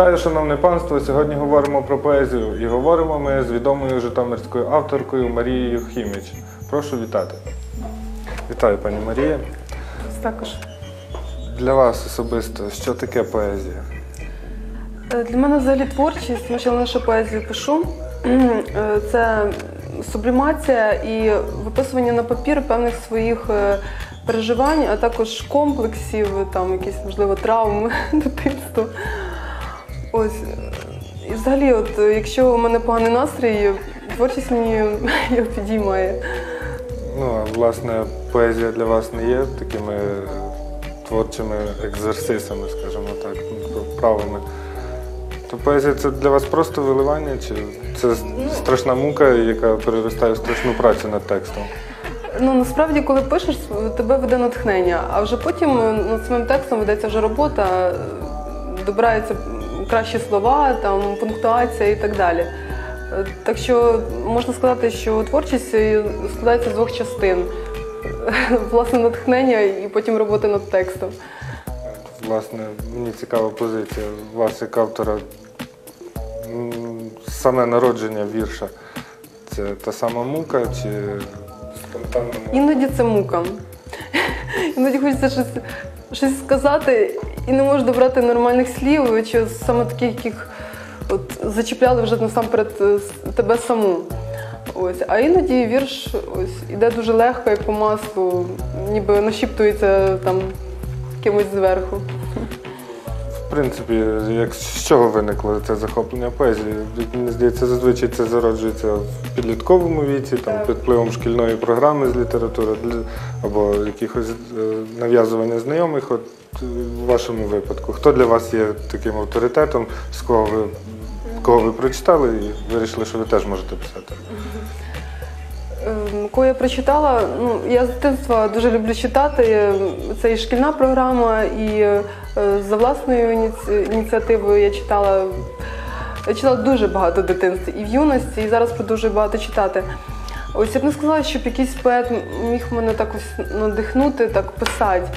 Вітаю, шановне панство! Сьогодні говоримо про поезію і говоримо ми з відомою житомирською авторкою Марією Хіміч. Прошу вітати. Вітаю, пані Марія. Також Для вас особисто, що таке поезія? Е, для мене взагалі творчість, тому що я лише поезію пишу. Е, Це сублімація і виписування на папір певних своїх е, переживань, а також комплексів, там якісь, можливо, травм дитинства. Ось. І взагалі, от, якщо у мене поганий настрій, творчість мені його підіймає. Ну, а власне, поезія для вас не є такими творчими екзерсисами, скажімо так, ну. То поезія це для вас просто виливання, чи це страшна мука, яка переростає в страшну працю над текстом? Ну насправді, коли пишеш, тебе веде натхнення, а вже потім е, над самим текстом ведеться вже робота, добираються кращі слова, там пунктуація і так далі. Е, Так що можна сказати, що творчість е, складається з двох частин: власне натхнення і потім робота над текстом. Власне, мені цікава позиція вас як автора. Саме народження вірша. Це та сама мука чи спонтанна мука? Іноді це мука. Іноді хочеться щось, щось сказати і не можеш добрати нормальних слів, чи саме таких, яких от, зачіпляли вже насамперед е, тебе саму. Ось. А іноді вірш ось, іде дуже легко, як по маслу, ніби нашіптується там кимось зверху. В принципі, як з чого виникло це захоплення поезії? Мені здається, зазвичай це зароджується в підлітковому віці, там під впливом шкільної програми з літератури або якихось е, нав'язування знайомих. От е, в вашому випадку, хто для вас є таким авторитетом, з кого ви кого ви прочитали і вирішили, що ви теж можете писати? Ем, я прочитала, ну я з дитинства дуже люблю читати. Це і шкільна програма, і е, за власною ініціативою я читала. Я читала дуже багато в дитинстві і в юності, і зараз продовжую багато читати. Ось я б не сказала, щоб якийсь поет міг мене так ось надихнути, так писати.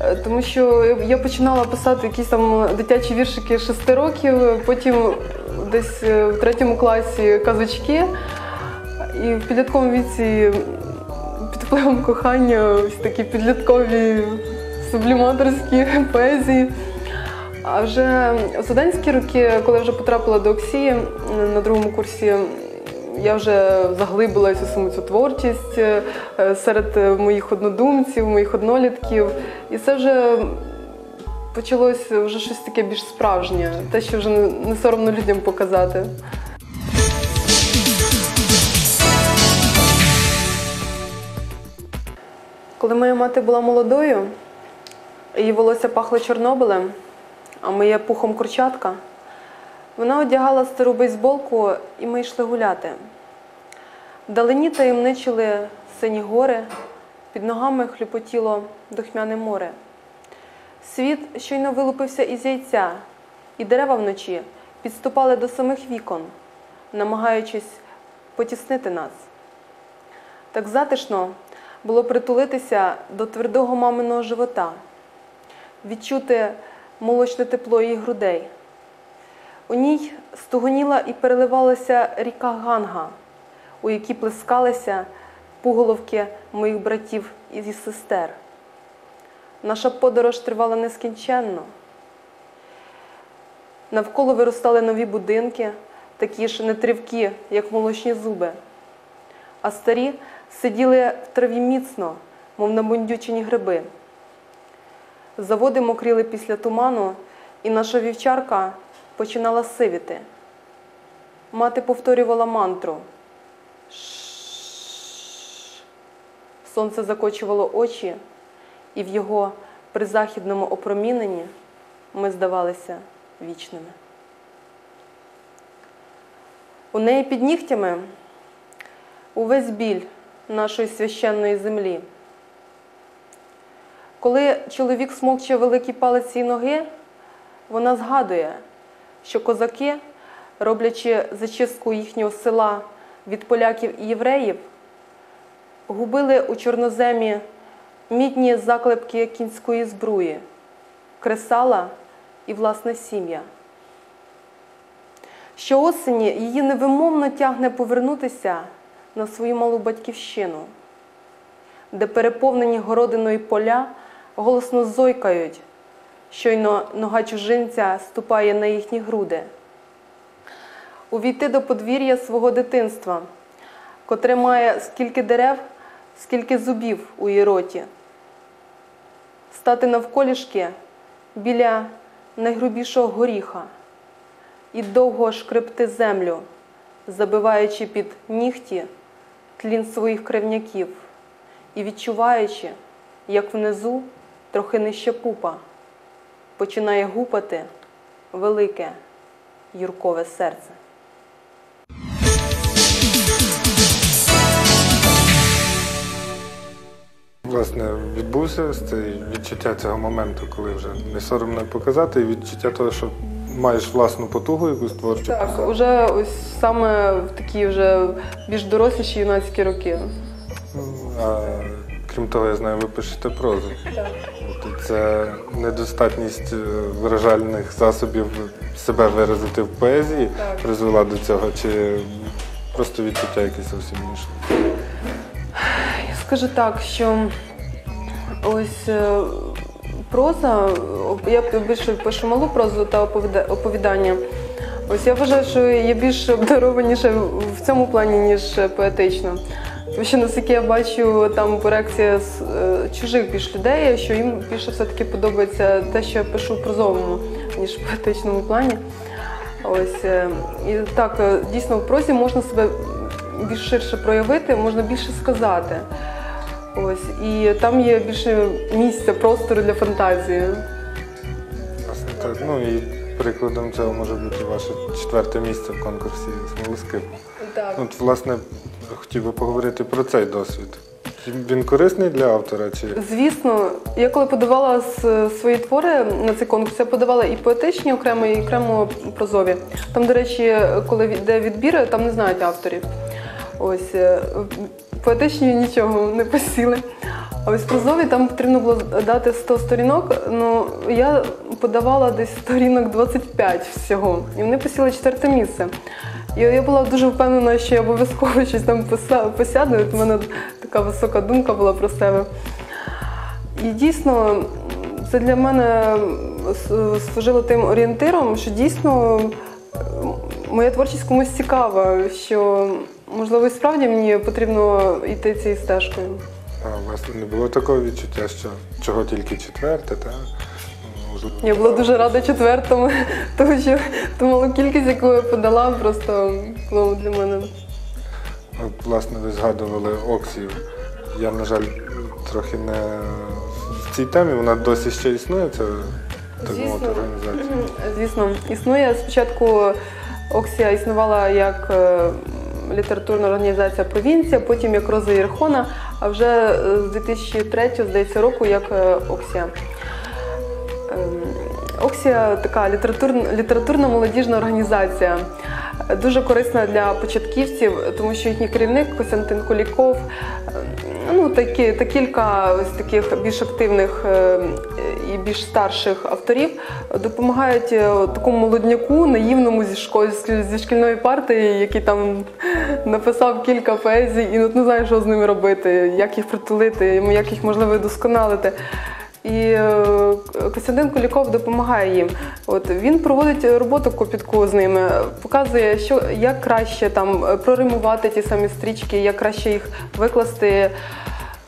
Е, Тому що я- починала писати якісь там дитячі віршики 6 років, потім десь е, в третьому класі казочки. І в підлітковому віці під впливом кохання ось такі підліткові субліматорські поезії. А вже в студентські роки, коли я вже потрапила до Оксії на другому курсі, я вже заглибилася у саму цю творчість е, серед моїх однодумців, моїх однолітків. І це вже почалося вже щось таке більш справжнє, те, що вже не соромно людям показати. Коли моя мати була молодою, її волосся пахло Чорнобилем, а моє пухом курчатка, вона одягала стару бейсболку, і ми йшли гуляти. Вдалині таємничили сині гори, під ногами хлюпотіло духмяне море. Світ щойно вилупився із яйця, і дерева вночі підступали до самих вікон, намагаючись потіснити нас. Так затишно було притулитися до твердого маминого живота, відчути молочне тепло її грудей. У ній стугоніла і переливалася ріка Ганга, у якій плескалися пуголовки моїх братів і сестер. Наша подорож тривала нескінченно. Навколо виростали нові будинки, такі ж нетривкі, як молочні зуби. А старі сиділи в траві міцно, мов набундючені гриби. Заводи мокріли після туману, і наша вівчарка починала сивіти. Мати повторювала мантру. Сонце закочувало очі, і в його призахідному опроміненні ми здавалися вічними. У неї під нігтями увесь біль нашої священної землі. Коли чоловік смокче великі палець її ноги, вона згадує, що козаки, роблячи зачистку їхнього села від поляків і євреїв, губили у чорноземі мідні заклепки кінської збруї, кресала і власне сім'я. що осені її невимовно тягне повернутися на свою малу батьківщину, де переповнені городиною поля голосно зойкають, щойно нога чужинця ступає на їхні груди. Увійти до подвір'я свого дитинства, котре має скільки дерев, скільки зубів у її роті, стати навколішки біля найгрубішого горіха і довго шкребти землю, забиваючи під нігті тлін своїх кривняків і відчуваючи, як внизу, трохи нижче пупа, починає гупати велике юркове серце. Власне, відбувся ось це відчуття цього моменту, коли вже не соромно показати, і відчуття того, що маєш власну потугу, якусь творчу. Так, уже ось саме в такі вже більш доросліші юнацькі роки. А крім того, я знаю, ви пишете прозу. Тобто це недостатність е, виражальних засобів себе виразити в поезії Так. призвела до цього, чи просто відчуття якесь зовсім інше? Я скажу так, що ось е, проза, я більше пишу малу прозу та оповідання. Ось я вважаю, що я більш обдарованіша в цьому плані, ніж поетично. Тому що наскільки я бачу там по реакції з е, чужих більш людей, що їм більше все-таки подобається те, що я пишу в прозовому, ніж в поетичному плані. Ось е, і так, е, дійсно в прозі можна себе більш ширше проявити, можна більше сказати. Ось і там є більше місця, простору для фантазії. Власне, так. Ну і прикладом цього може бути ваше четверте місце в конкурсі смолоскип. Так. От, власне, хотів би поговорити про цей досвід. Він корисний для автора чи Звісно, я коли подавала свої твори на цей конкурс, я подавала і поетичні окремо, і окремо прозові. Там, до речі, коли йде відбір, там не знають авторів. Ось е, поетичні нічого не посіли. А ось прозові там потрібно було дати 100 сторінок. Ну я подавала десь сторінок 25 всього, і вони посіли четверте місце. І я була дуже впевнена, що я обов'язково щось там посяду. От мене така висока думка була про себе. І дійсно, це для мене служило тим орієнтиром, що дійсно моя творчість комусь цікава, що можливо і справді мені потрібно йти цією стежкою. а, власне не було такого відчуття, що чого тільки четверте, та Можливо, Я була дуже рада четвертому, тому що ту малу кількість, яку я подала, просто було для мене. От, власне, ви згадували Оксію. Я, на жаль, трохи не в цій темі, вона досі ще існує, ця так Звісно. мовити організація. Звісно, існує. Спочатку Оксія існувала як е, літературна організація Провінція, потім як Роза Єрхона, а вже з 2003, здається, року як е, Оксія. Ем, Оксія така літературна молодіжна організація. Дуже корисна для початківців, тому що їхній керівник Костянтин Куліков, ем, ну такі та кілька ось таких більш активних е, і більш старших авторів допомагають е, такому молодняку, наївному зі школь, зі шкільної партії, який там написав кілька поезій, і от не знає, що з ними робити, як їх притулити, як їх можливо вдосконалити. І е, Костянтин Куліков допомагає їм. От він проводить роботу копітку з ними, показує, що як краще там е, проримувати ті самі стрічки, як краще їх викласти.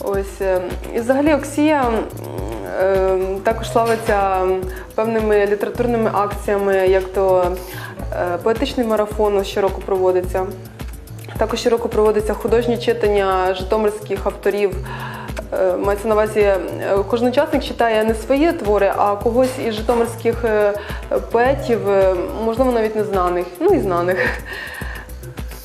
Ось е, і взагалі Оксія е, також славиться певними літературними акціями, як то е, поетичний марафон щороку проводиться. Також щороку проводиться художні читання житомирських авторів. Е, Мається на увазі, е, кожен учасник читає не свої твори, а когось із житомирських е, поетів, можливо, навіть незнаних, ну і знаних.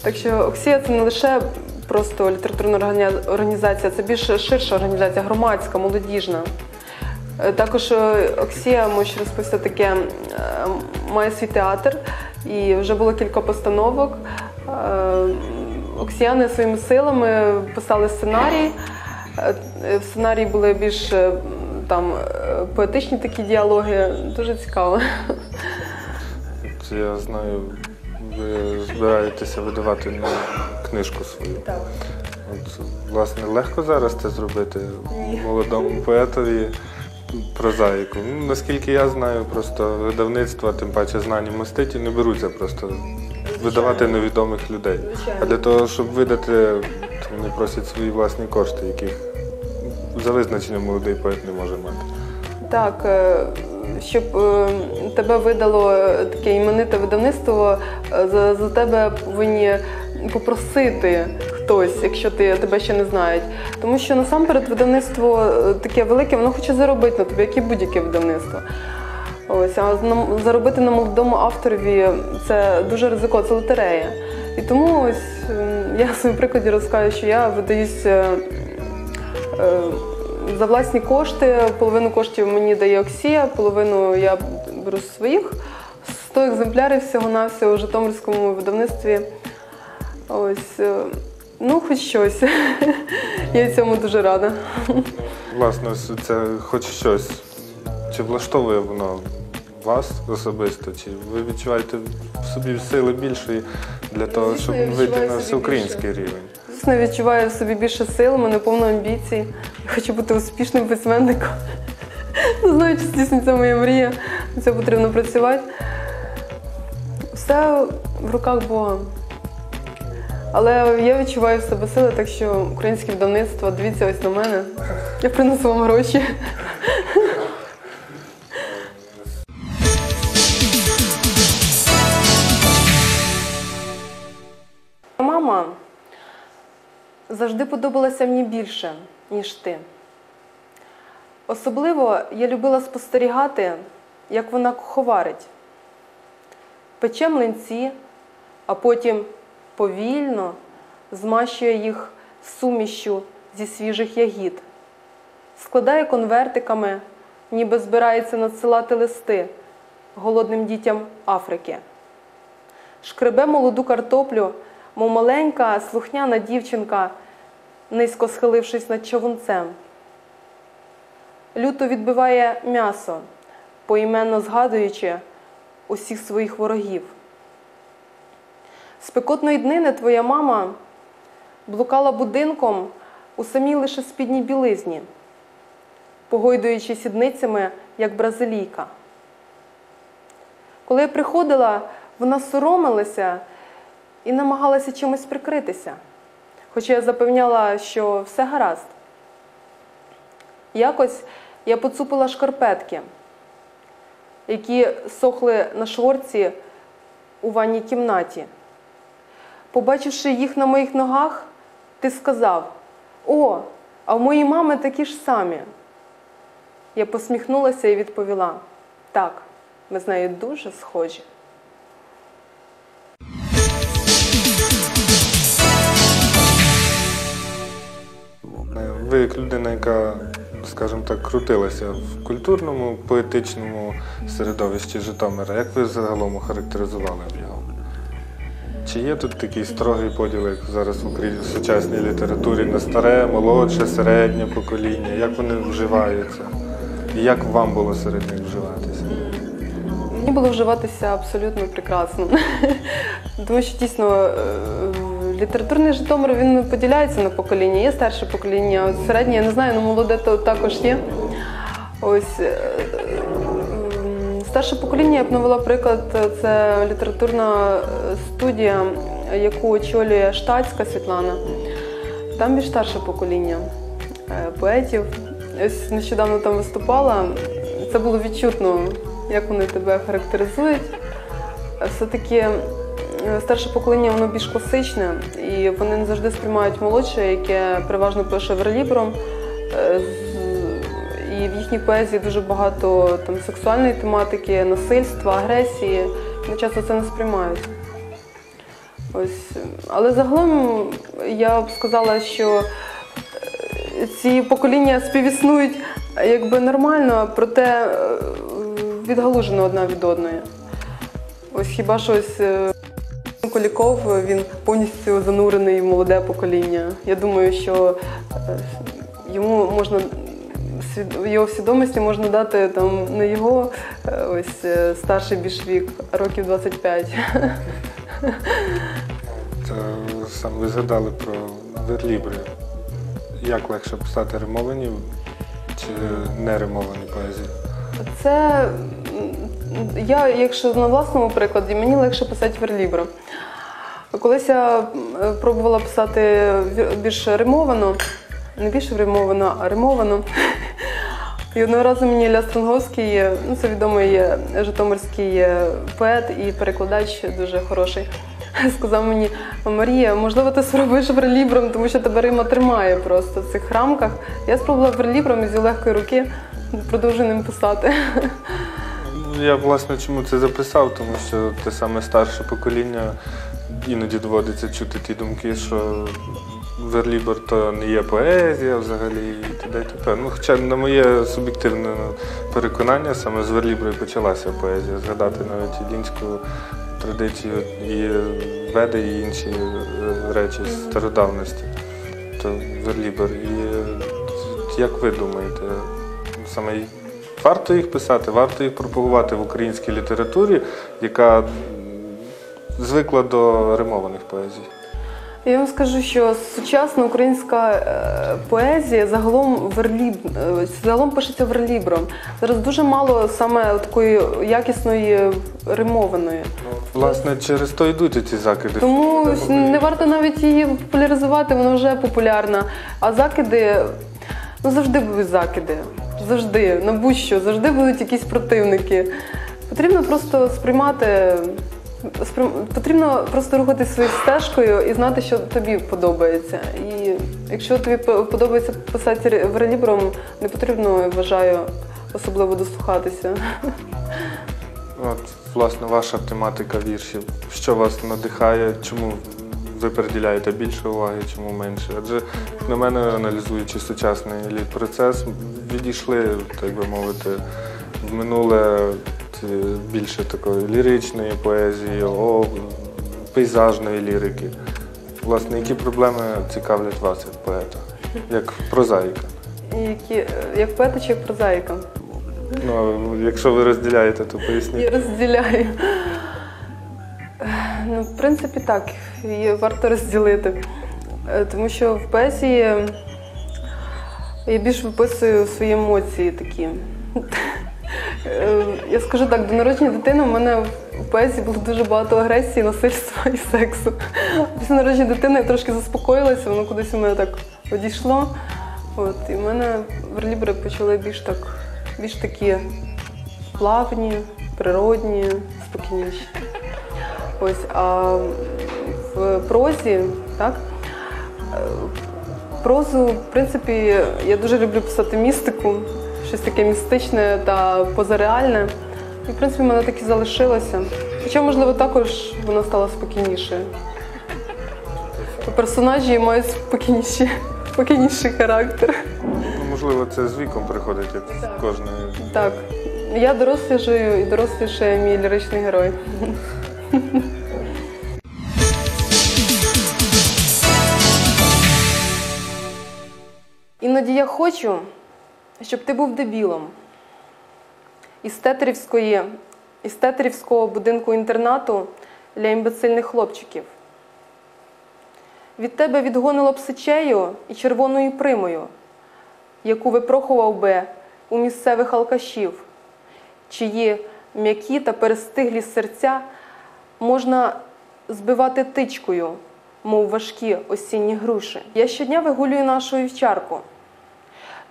Так що Оксія це не лише просто літературна організація, це більш ширша організація, громадська, молодіжна. Також Оксія, можу розповісти таке, має свій театр і вже було кілька постановок. Оксіяни своїми силами писали сценарій. Е, сценарії були більш е, там е, поетичні такі діалоги. Дуже цікаво. Це я знаю ви збираєтеся видавати ну, книжку свою. Так. От, власне, легко зараз це зробити Ні. молодому поетові прозаїку. Ну, наскільки я знаю, просто видавництва, тим паче знані миститі, не беруться просто видавати невідомих людей. Звичайно. А для того, щоб видати, вони просять свої власні кошти, яких за визначенням молодий поет не може мати. Так, е, щоб е, тебе видало е, таке імените видавництво, за, за тебе повинні попросити хтось, якщо ти, тебе ще не знають. Тому що насамперед видавництво таке велике, воно хоче заробити на тобі, як і будь-яке видавництво. Ось, а заробити на молодому авторові це дуже ризико, це лотерея. І тому ось е, я в своєму прикладі розкажу, що я видаюсь за власні кошти. Половину коштів мені дає Оксія, половину я беру з своїх. 100 екземплярів всього-навсього у Житомирському видавництві. Ось, е, ну, хоч щось. Я цьому дуже рада. Власне, це хоч щось. Чи влаштовує воно вас особисто? Чи ви відчуваєте в собі сили більшої для того, щоб вийти на всеукраїнський рівень? Звісно, відчуваю в собі більше сил, мене повно амбіцій. Хочу бути успішним письменником. Не знаю, чи здійсниться моя мрія. Це потрібно працювати. Все в руках Бога. Але я відчуваю в себе сили, так що українське видавництво, дивіться ось на мене. Я принесу вам гроші. Завжди подобалася мені більше, ніж ти. Особливо я любила спостерігати, як вона куховарить. Пече млинці, а потім повільно змащує їх сумішю зі свіжих ягід, складає конвертиками, ніби збирається надсилати листи голодним дітям Африки шкребе молоду картоплю, мов маленька слухняна дівчинка, низько схилившись над човунцем. Люто відбиває м'ясо, поіменно згадуючи усіх своїх ворогів. Спекотної днини твоя мама блукала будинком у самій лише спідній білизні, погойдуючи сідницями, як бразилійка. Коли я приходила, вона соромилася і намагалася чимось прикритися, хоча я запевняла, що все гаразд. Якось я поцупила шкарпетки, які сохли на шворці у ванній кімнаті. Побачивши їх на моїх ногах, ти сказав: О, а в моїй мами такі ж самі. Я посміхнулася і відповіла: так, ми з нею дуже схожі. Ви як людина, яка, скажімо так, крутилася в культурному, поетичному середовищі Житомира, як ви загалом охарактеризували його? Чи є тут такий строгий поділ, як зараз в сучасній літературі на старе, молодше, середнє покоління? Як вони вживаються? І як вам було серед них вживатися? Мені було вживатися абсолютно прекрасно. Тому що дійсно е, літературний Житомир він поділяється на покоління. Є старше покоління, от середнє, я не знаю, але молоде то також є. Ось е, старше покоління я б навела приклад. Це літературна е, студія, яку очолює Штатська Світлана. Там більш старше покоління е, поетів. Ось нещодавно там виступала. Це було відчутно, як вони тебе характеризують. Все-таки старше покоління воно більш класичне, і вони не завжди сприймають молодше, яке переважно пише верлібром. Е, І в їхній поезії дуже багато там сексуальної тематики, насильства, агресії. Вони часто це не сприймають. Ось. Але загалом я б сказала, що е, ці покоління співіснують е, якби нормально, проте е, відгалужено одна від одної. Ось хіба що ось Коліков він повністю занурений в молоде покоління. Я думаю, що е, йому можна його свідомості можна дати там не його е, ось е, старший більш вік, років 25. Та сам ви згадали про верлібри. Як легше писати римовані чи не римовані поезії? Це я, якщо на власному прикладі, мені легше писати верлібро. Колись я пробувала писати більш римовано, не більше римовано, а римовано. І одного разу мені Ілля Стронговський, ну це відомий житомирський поет і перекладач дуже хороший. Сказав мені, Марія, можливо, ти спробуєш верлібром, тому що тебе Рима тримає просто в цих рамках. Я спробувала верлібром і з легкої руки продовжую ним писати. Я власне чому це записав, тому що те саме старше покоління іноді доводиться чути ті думки, що верлібр то не є поезія взагалі і т.д. і т.п. Ну, хоча на моє суб'єктивне переконання, саме з верлібру і почалася поезія. Згадати навіть ілінську традицію і веди, і інші е, речі з стародавності. То верлібр. І е, як ви думаєте, саме варто їх писати, варто їх пропагувати в українській літературі, яка звикла до римованих поезій? Я вам скажу, що сучасна українська е, поезія загалом верліб, е, загалом пишеться верлібром. Зараз дуже мало саме такої якісної римованої. Власне, через то йдуть ці закиди. Тому не варто навіть її популяризувати, вона вже популярна. А закиди, ну завжди будуть закиди. Завжди, на будь-що, завжди будуть якісь противники. Потрібно просто сприймати. сприйм- Потрібно просто рухатись своєю стежкою і знати, що тобі подобається. І якщо тобі подобається писати ре- верлібром, не потрібно, я вважаю, особливо дослухатися. От, власне, ваша тематика віршів. Що вас надихає, чому ви приділяєте більше уваги, чому менше? Адже, як на мене, аналізуючи сучасний літ-процес, відійшли, так би мовити, в минуле більше такої ліричної поезії, о, пейзажної лірики. Власне, які проблеми цікавлять вас як поета, як прозаїка? Які, як поета чи як прозаїка. Ну, якщо ви розділяєте, то Я розділяю. Ну, в принципі, так, її варто розділити. Е, Тому що в поезії я більш виписую свої емоції такі. Е, Я скажу так, до народження дитини в мене в поезії було дуже багато агресії, насильства і сексу. Після народження дитини я трошки заспокоїлася, воно кудись у мене так одійшло. От, і в мене верлібри почали більш так, більш такі плавні, природні, спокійніші. Ось, а в прозі, так? Прозу, в принципі, я дуже люблю писати містику, щось таке містичне та позареальне. І, в принципі, мене так і залишилося. Хоча, можливо, також вона стала спокійнішою. Персонажі мають спокійніші, спокійніший характер. Ну, можливо, це з віком приходить, як кожної. Так, я дорослішаю і дорослішає мій ліричний герой. Іноді я хочу, щоб ти був дебілом. Із Тетерівської, із Тетерівського будинку інтернату для імбецильних хлопчиків. Від тебе відгонило б сечею і червоною примою, яку випрохував би у місцевих алкашів, чиї м'які та перестиглі серця можна збивати тичкою, мов важкі осінні груші. Я щодня вигулюю нашу вівчарку.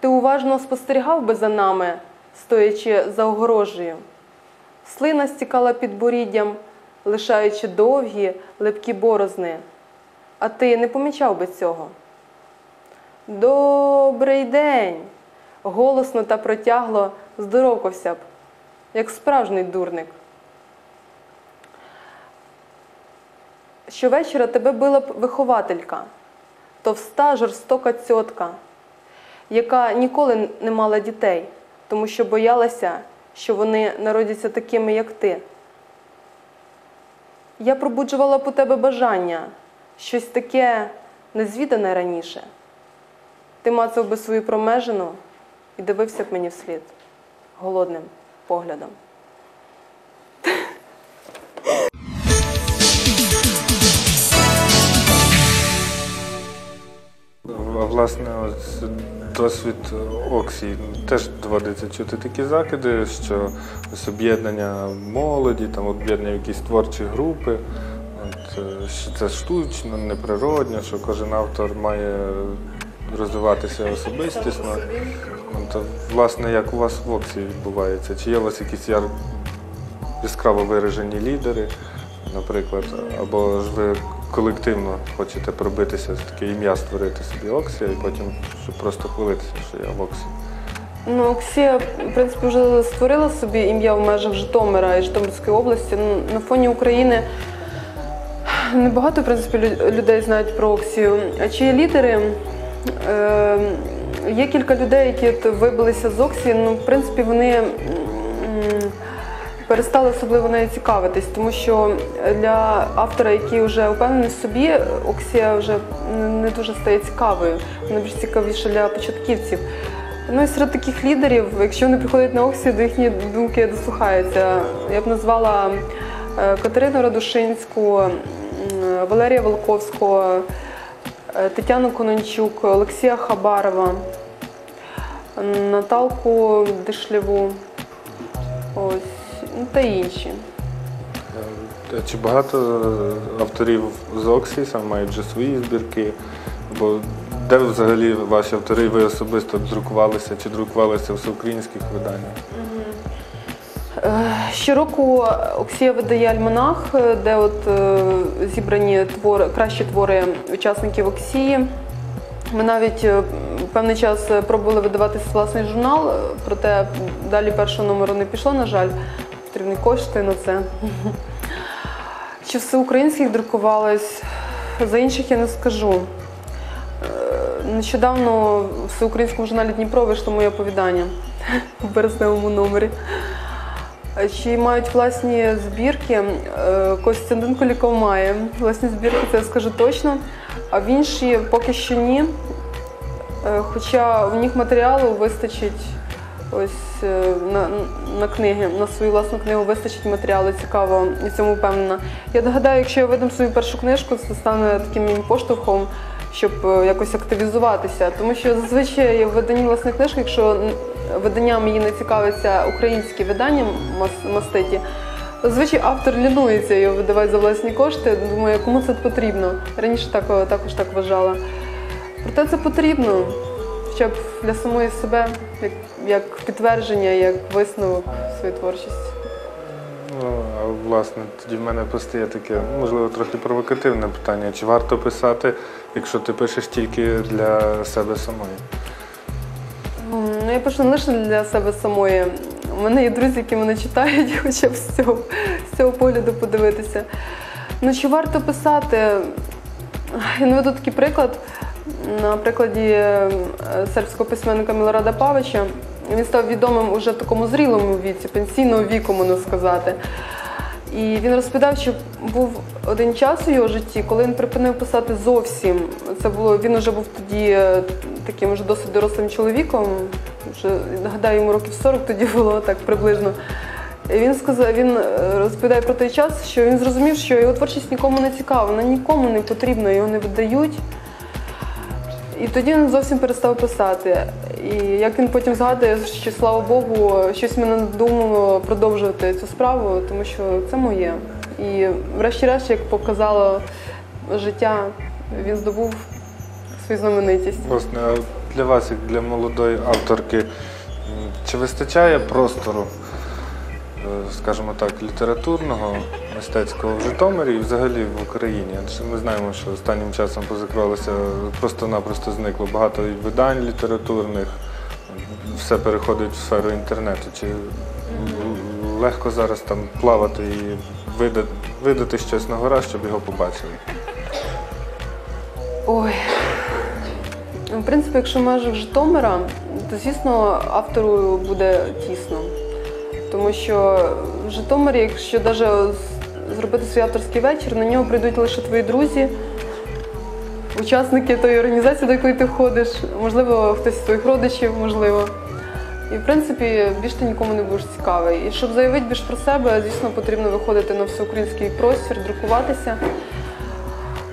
Ти уважно спостерігав би за нами, стоячи за огорожею. Слина стікала під боріддям, лишаючи довгі, липкі борозни. А ти не помічав би цього. Добрий день! Голосно та протягло здоровкався б, як справжній дурник. Щовечора тебе била б вихователька, товста жорстока цьотка, яка ніколи не мала дітей, тому що боялася, що вони народяться такими, як ти. Я пробуджувала у тебе бажання, щось таке незвідане раніше. Ти мацав би свою промежину і дивився б мені вслід голодним поглядом. Власне, ось досвід Оксі теж доводиться чути такі закиди, що ось об'єднання молоді, там об'єднання якісь творчі групи. От, е, що це штучно, неприродно, що кожен автор має розвиватися особистісно. От, власне, як у вас в Оксі відбувається? Чи є у вас якісь яскраво виражені лідери, наприклад, або ж ви колективно хочете пробитися, таке ім'я створити собі Оксі, і потім просто хвалитися, що я в Оксі. Ну, Оксія, в принципі, вже створила собі ім'я в межах Житомира і Житомирської області. Ну, на фоні України небагато, в принципі, людей знають про Оксію. А чи є лідери? Е, є кілька людей, які вибилися з Оксії. Ну, в принципі, вони перестали особливо нею цікавитись, тому що для автора, який вже впевнений в собі, Оксія вже не- дуже стає цікавою. Вона більш цікавіша для початківців. Ну і серед таких лідерів, якщо вони приходять на Оксію, до їхні думки дослухаються. Я б назвала е, Катерину Радушинську, Валерія Волковського, е, Тетяну Конончук, Олексія Хабарова, Наталку Дишлєву, ось, та інші. Е, Чи багато е, авторів з Оксі саме мають вже свої збірки? Або де взагалі ваші автори, ви особисто друкувалися чи друкувалися в всеукраїнських виданнях? Е, Щороку Оксія видає альманах, де от зібрані твори, кращі твори учасників Оксії. Ми навіть певний час пробували видавати власний журнал, проте далі першого номеру не пішло, на жаль, потрібні кошти на це. Чи всеукраїнських друкувалось? За інших я не скажу. Е, Нещодавно в всеукраїнському журналі Дніпро вийшло моє оповідання у березневому номері. Чи мають власні збірки? Е, Костянтин Коліков має власні збірки, це я скажу точно. А в інші поки що ні. Е, Хоча в них матеріалу вистачить ось е, на, на книги, на свою власну книгу вистачить матеріалу, цікаво, і цьому впевнена. Я нагадаю, якщо я видам свою першу книжку, це стане таким поштовхом, щоб е, якось активізуватися. Тому що зазвичай в виданні власної книжки, якщо виданням її не цікавиться українські видання мас- маститі, Зазвичай автор лінується його видавати за власні кошти. Думаю, кому це потрібно. Раніше так, також так вважала. Проте це потрібно, щоб для самої себе, як, підтвердження, як висновок своєї творчості. Ну, а власне, тоді в мене постає таке, можливо, трохи провокативне питання. Чи варто писати, якщо ти пишеш тільки для себе самої? Ну, я пишу не лише для себе самої. У мене є друзі, які мене читають, хоча б з цього, з цього погляду подивитися. Ну, чи варто писати? Я наведу такий приклад. На прикладі е, сербського письменника Мілорада Павича. Він став відомим уже в такому зрілому віці, пенсійного віку, можна сказати. І він розповідав, що був один час у його житті, коли він припинив писати зовсім. Це було він вже був тоді е, таким вже досить дорослим чоловіком. Вже нагадаю, йому років 40 тоді було так приблизно. І він сказав, він е, розповідає про той час, що він зрозумів, що його творчість нікому не цікава, вона нікому не потрібна, його не видають. І тоді він зовсім перестав писати. І як він потім згадує, що слава Богу, щось мене надумало продовжувати цю справу, тому що це моє. І врешті-решт, як показало життя, він здобув свою знаменитість. Власне, для вас, як для молодої авторки, чи вистачає простору, скажімо так, літературного, мистецького в Житомирі і взагалі в Україні? Ми знаємо, що останнім часом позакривалося, просто-напросто зникло багато видань літературних, все переходить в сферу інтернету. Чи легко зараз там плавати і видати, видати щось на гора, щоб його побачили? Ой. В принципі, якщо в межах Житомира, то звісно автору буде тісно. Тому що в Житомирі, якщо навіть зробити свій авторський вечір, на нього прийдуть лише твої друзі, учасники тої організації, до якої ти входиш, можливо, хтось з твоїх родичів, можливо. І в принципі більш ти нікому не будеш цікавий. І щоб заявити більш про себе, звісно, потрібно виходити на всеукраїнський простір, друкуватися.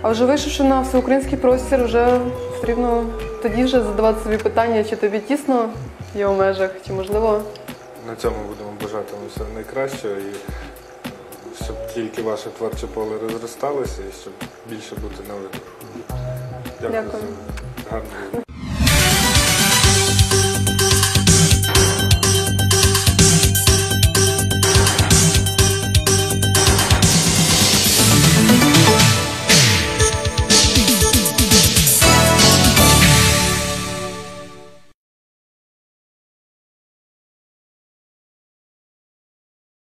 А вже вийшовши на всеукраїнський простір, вже потрібно тоді вже задавати собі питання, чи тобі тісно в його межах, чи можливо. На цьому будемо бажати вам всього найкращого і щоб тільки ваше творче поле розросталося і щоб більше бути на виду. Дякую. Дякую. за гарну.